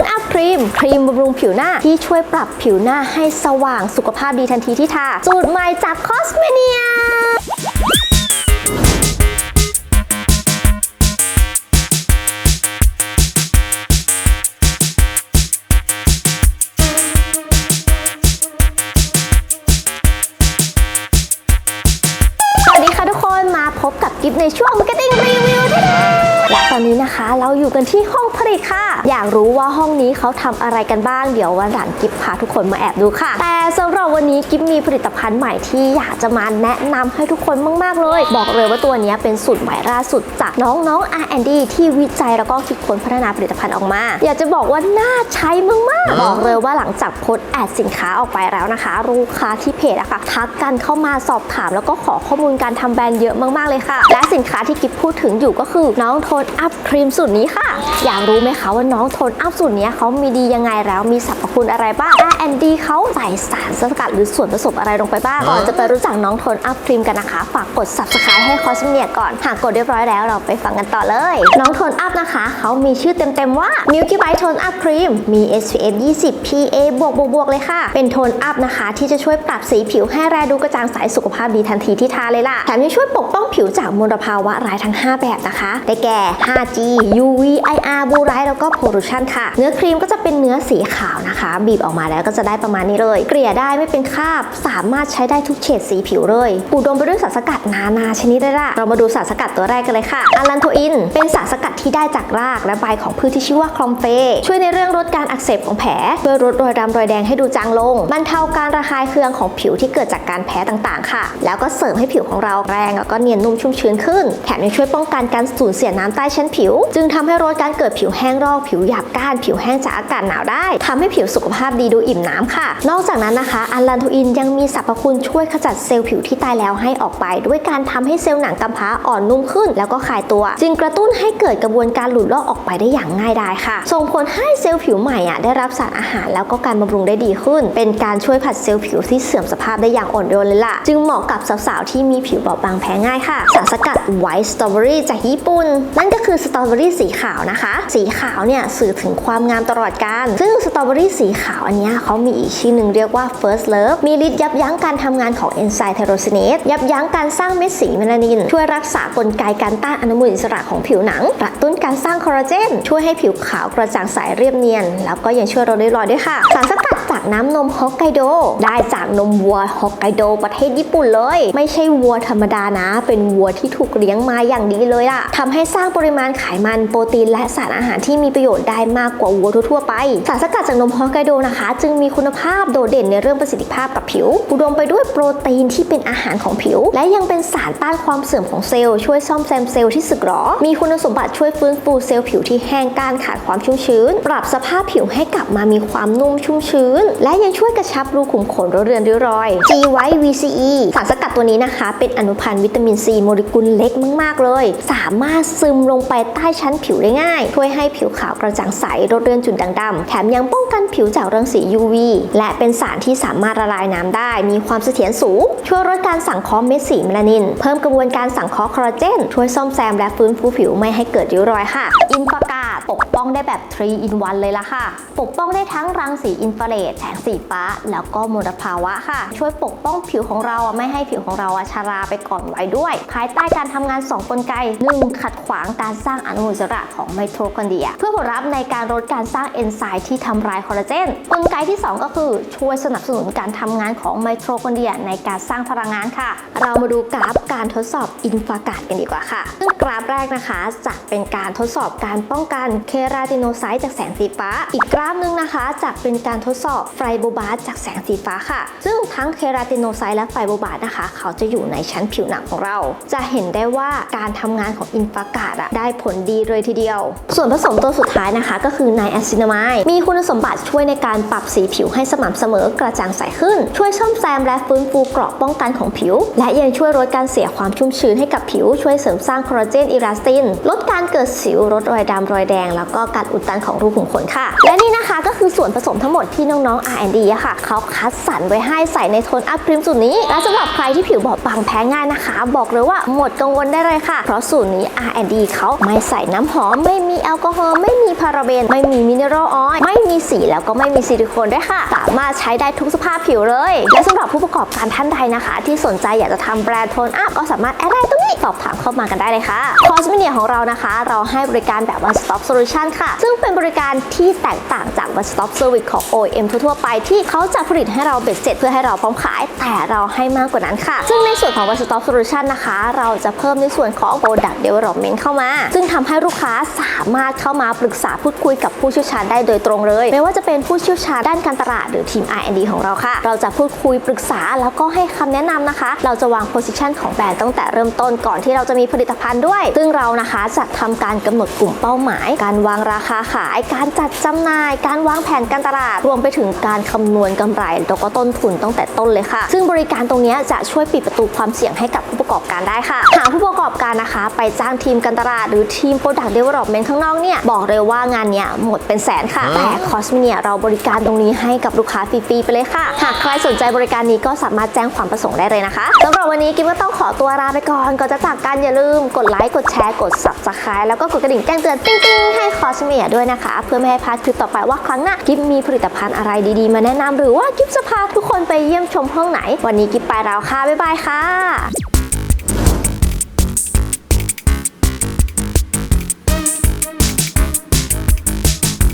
นอัพครีมครีมบำรุงผิวหน้าที่ช่วยปรับผิวหน้าให้สว่างสุขภาพดีทันทีที่ทาสูตรใหม่จากคอสเมเนียสวัสดีค่ะทุกคนมาพบกับกิฟในช่วง Marketing Review ที่ และตอนนี้นะคะเราอยู่กันที่ห้องผลิตค่ะ อยากรู้ว่าห้องนี้เขาทำอะไรกันบ้าง เดี๋ยววันหลังกิฟพาทุกคนมาแอบดูค่ะ แต่สำหรับวันนี้กิฟมีผลิตภัณฑ์ใหม่ที่อยากจะมาแนะนำให้ทุกคนมาก ๆ เลย บอกเลยว่าตัวนี้เป็นสูตรใหม่ล่าสุดจากน้องๆ R&D ที่วิจัยแล้วก็คิดค้นพัฒนาผลิตภัณฑ์ออกมา อยากจะบอกว่าน่าใช้มากๆ บอกเลยว่าหลังจากโพสแอดสินค้าออกไปแล้วนะคะ ลูกค้าที่เพจอะค่ะทักกันเข้ามาสอบถามแล้วก็ขอข้อมูลการทำแบรนด์เยอะมากๆเลยค่ะ และสินค้าที่กิฟพูดถึงอยู่ก็คือน้องโทนอัพครีมสูตรนี้ค่ะ อยากรู้ไหมคะว่าน้องโทนอัพสูตรนี้เขามีดียังไงแล้วมีสรรพคุณอะไรบ้าง R&D เขาใส่สารสกัดหรือส่วนผสมอะไรลงไปบ้างก่อนจะไปรู้จักน้องโทนอัพครีมกันนะคะ ฝากกด subscribe ให้คอสเมียก่อนหากกดเรียบร้อยแล้วเราไปฟังกันต่อเลย น้องโทนอัพนะคะเขามีชื่อเต็มๆว่า Milky White Tone Up Cream มี SPF 20 PA บวกบวกบวกเลยค่ะ เป็นโทนอัพนะคะ ที่จะช่วยปรับสีผิวให้แรดูกระจ่างใสสุขภาพดีทันทีที่ทาเลยล่ะแถมยังช่วยปกป้องผิวจากมลภาวะร้ายทั้ง 5 แบบนะคะ ได้แก่ 5G UV IR บูไรแล้วก็ pollution ค่ะ เนื้อครีมก็จะเป็นเนื้อสีขาวนะคะ บีบออกมาแล้วก็จะได้ประมาณนี้เลย เกลี่ยได้ไม่เป็นคราบ สามารถใช้ได้ทุกเฉดสีผิวเลยอุดมไปด้วยสารสกัดนานาชนิดเลยล่ะ เรามาดูสารสกัดตัวแรกกันเลยค่ะอารันโทอิน เป็นสารสกัดที่ได้จากรากและใบของพืชที่ชื่อว่าคลอมเฟ ช่วยในเรื่องลดการอักเสบของแผลช่วยลดรอยดำรอยแดงให้ดูจางลงบรรเทาการระคายเคืองของผิวที่เกิดจากการแพ้ต่างๆ ค่ะ แล้วก็เสริมให้ผิวของเราแรงแล้วก็เนียนนุ่มชุ่มชื้นขึ้น แถมยังช่วยป้องกันการสูญเสียน้ำใต้ชั้นผิว จึงทำให้ลดการเกิดผิวแห้งรอกผิวหยาบก้าน ผิวแห้งจากอากาศหนาวได้ทำให้ผิวสุขภาพดีดูอิ่มน้ำค่ะ นอกจากนั้นนะคะอัลลันโทอินยังมีสรรพคุณช่วยขจัดเซลล์ผิวที่ตายแล้วให้ออกไป ด้วยการทำให้เซลล์หนังกำพร้าอ่อนนุ่มขึ้น แล้วก็คลายตัว จึงกระตุ้นให้เกิดกระบวนการหลุดลอกออกไปได้อย่างง่ายดายค่ะ ส่งผลให้เซลล์ผิวใหม่อะได้รับสารอาหารแล้วก็การบำรุงได้ดีขึ้น เป็นการช่วยผัดเซลล์ผิวที่เสื่อมสภาพได้อย่างอ่อนโยนเลยล่ะ จึงเหมาะกับสาวๆที่มีผิวบอบบางแพ้ง่ายค่ะ สารสกัดไวท์สตรอเบอรี่จากญี่ปุ่นนั่นก็คือสตรอเบอรี่สีขาวนะคะ สีขาวเนี่ยสื่อถึงความงามตลอดกาลซึ่งสตรอเบอรี่สีขาวอันนี้เขามีอีกชื่อหนึ่งเรียกว่า first love มีฤทธิ์ยับยั้งการทำงานของเอนไซม์ไทโรซินเนสยับยั้งการสร้างเม็ดสีเมลานิน ช่วยรักษากลไกการต้านอนุมูลอิสระของผิวหนัง กระตุ้นการสร้างคอลลาเจน ช่วยให้ผิวขาวกระจ่างใสเรียบเนียน แล้วก็ยังช่วยลดริ้วรอยด้วยค่ะ สารสกัด จากน้ำนมฮอกไกโด ได้จากนมวัวฮอกไกโดประเทศญี่ปุ่นเลย ไม่ใช่วัวธรรมดานะ เป็นวัวที่ถูกเลี้ยงมาอย่างดีเลยล่ะทำให้สร้างปริมาณไขมันโปรตีนและสารอาหารที่มีประโยชน์ได้มากกว่าวัวทั่วไป สารสกัดจากนมฮอกไกโดนะคะ จึงมีคุณภาพโดดเด่นในเรื่องประสิทธิภาพกับผิว อุดมไปด้วยโปรตีนที่เป็นอาหารของผิว และยังเป็นสารต้านความเสื่อมของเซลล์ช่วยซ่อมแซมเซลล์ที่สึกหรอ มีคุณสมบัติช่วยฟื้นฟูเซลล์ผิวที่แห้งก้านขาดความชุ่มชื้น ปรับสภาพผิวให้กลับมามีความนุ่มชุ่มชื้นน และยังช่วยกระชับรูขุมขนลดเรือนริ้วรอย G White VCE สารสกัดตัวนี้นะคะ เป็นอนุพันธ์วิตามินซีโมเลกุลเล็กมากๆเลย สามารถซึมลงไปใต้ชั้นผิวได้ง่าย ช่วยให้ผิวขาวกระจ่างใสลดเรือนจุดด่างดำแถมยังป้องกันผิวจากรังสี UV และเป็นสารที่สามารถละลายน้ำได้ มีความเสถียรสูง ช่วยลดการสังเคราะห์เม็ดสีเมลานิน เพิ่มกระบวนการสังเคราะห์คอลลาเจน ช่วยซ่อมแซมและฟื้นฟูผิวไม่ให้เกิดริ้วรอยค่ะ อินฟากาปกป้องได้แบบ 3 in 1 เลยละค่ะ ปกป้องได้ทั้งรังสีอินฟราเรดแสงสีฟ้า แล้วก็มลภาวะค่ะ ช่วยปกป้องผิวของเราไม่ให้ผิวของเราอะชาราไปก่อนไวัยด้วย ภายใต้การทำงาน 2 กลไก 1. ขัดขวางการสร้างอนุมูลอิสระของไมโทคอนเดรีย เพื่อผลลัพธ์ในการลดการสร้างเอนไซม์ที่ทำลายคอลลาเจนกลไกที่ 2 ก็คือช่วยสนับสนุนการทำงานของไมโทคอนเดรียในการสร้างพลังงานค่ะ เรามาดูกราฟการทดสอบอินฟากาดกันดีกว่าค่ะ ซึ่งกราฟแรกนะคะจะเป็นการทดสอบการป้องกันเคราติโนไซต์จากแสงสีฟ้า อีกกราฟหนึงนะคะจะเป็นการทดสอบไฟโบบาสจากแสงสีฟ้าค่ะ ซึ่งทั้งเคราติโนไซต์และไฟโบบาสนะคะ เขาจะอยู่ในชั้นผิวหนังของเรา จะเห็นได้ว่าการทำงานของอินฟากาดอะได้ผลดีเลยทีเดียว ส่วนผสมตัวสุดท้ายนะคะ ก็คือไนแอซินามายมีคุณสมบัติช่วยในการปรับสีผิวให้สม่ำเสมอกระจ่างใสขึ้น ช่วยซ่อมแซมและฟื้นฟูเกราะป้องกันของผิว และยังช่วยลดการเสียความชุ่มชื้นให้กับผิว ช่วยเสริมสร้างคอลลาเจนอิลาสติน ลดการเกิดสิวลดรอยดำรอยแดง แล้วก็การอุดตันของรูขุมขนค่ะ และนี่นะคะก็คือส่วนผสมทั้งหมดที่น้องๆ R&D อะค่ะ เขาคัดสรรไว้ให้ใส่ในโทนอัพครีมสูตรนี้ และสำหรับใครที่ผิวบอบบางแพ้ง่ายนะคะ บอกเลยว่าหมดกังวลได้เลยค่ะ เพราะสูตรนี้ R&D เขาไม่ใส่น้ำหอม ไม่มีแอลกอฮอล์ไม่มีพาราเบน ไม่มีมินเนอรัลออยล์ไม่มีสีแล้วก็ไม่มีซิลิโคนด้วยค่ะ สามารถใช้ได้ทุกสภาพผิวเลย และสำหรับผู้ประกอบการท่านใดนะคะ ที่สนใจอยากจะทำแบรนด์โทนอัพก็สามารถแอดไลน์ตรงนี้สอบถามเข้ามากันได้เลยค่ะคอสเมเนียของเรานะคะ เราให้บริการแบบ one stop solution ค่ะ ซึ่งเป็นบริการที่แตกต่างจาก one stop service ของ OEM ทัทั่วๆไปที่เขาจะผลิตให้เราเบ็ดเสร็จเพื่อให้เราพร้อมขาย แต่เราให้มากกว่านั้นค่ะ ซึ่งในส่วนของ one stop solution นะคะ เราจะเพิ่มในส่วนของ product development เข้ามา ซึ่งทำให้ลูกค้าสามารถเข้ามาปรึกษาพูดคุยกับผู้เชี่ยวชาญได้โดยตรงเลย ไม่ว่าจะเป็นผู้เชี่ยวชาญด้านการตลาดหรือทีม R&D ของเราค่ะ เราจะพูดคุยปรึกษาแล้วก็ให้คำแนะนำนะคะ เราจะวาง position ของแบรนด์ตั้งแต่เริ่มต้นก่อนที่เราจะมีผลิตภัณฑ์ด้วย ซึ่งเรานะคะจะทำการกำหนดกลุ่มเป้าหมาย การวางราคาขาย การจัดจำหน่าย การวางแผนการตลาด รวมไปถึงการคำนวณกำไรแล้วก็ต้นทุนตั้งแต่ต้นเลยค่ะ ซึ่งบริการตรงเนี้ยจะช่วยปิดประตูความเสี่ยงให้กับผู้ประกอบการได้ค่ะ หากผู้ประกอบการนะคะ ไปจ้างทีมการตลาดหรือทีม Product Development ข้างนอกเนี่ยบอกเลยว่างานเนี้ยหมดเป็นแสนค่ะ แต่คอสเนียเราบริการตรงนี้ให้กับลูกค้าฟรีๆไปเลยค่ะ หากใครสนใจบริการนี้ก็สามารถแจ้งความประสงค์ได้เลยนะคะสำหรับวันนี้กิมก็ต้องขอตัวลาไปก่อนก่อนจะจากกันอย่าลืมกดไลค์กดแชร์กด subscribe แล้วก็กดกระดิ่งแจ้งเตือนติ๊งๆให้คอสเนียด้วยนะคะ เพื่อไม่ให้พลาดคลิปต่อไปว่าครั้งหน้ากิฟมีผลิตภัณฑ์อะไรดีๆ มาแนะนำหรือว่ากิฟจะพาทุกคนไปเยี่ยมชมห้องไหน วันนี้กิฟไปแล้วค่ะ บ๊ายบายค่ะ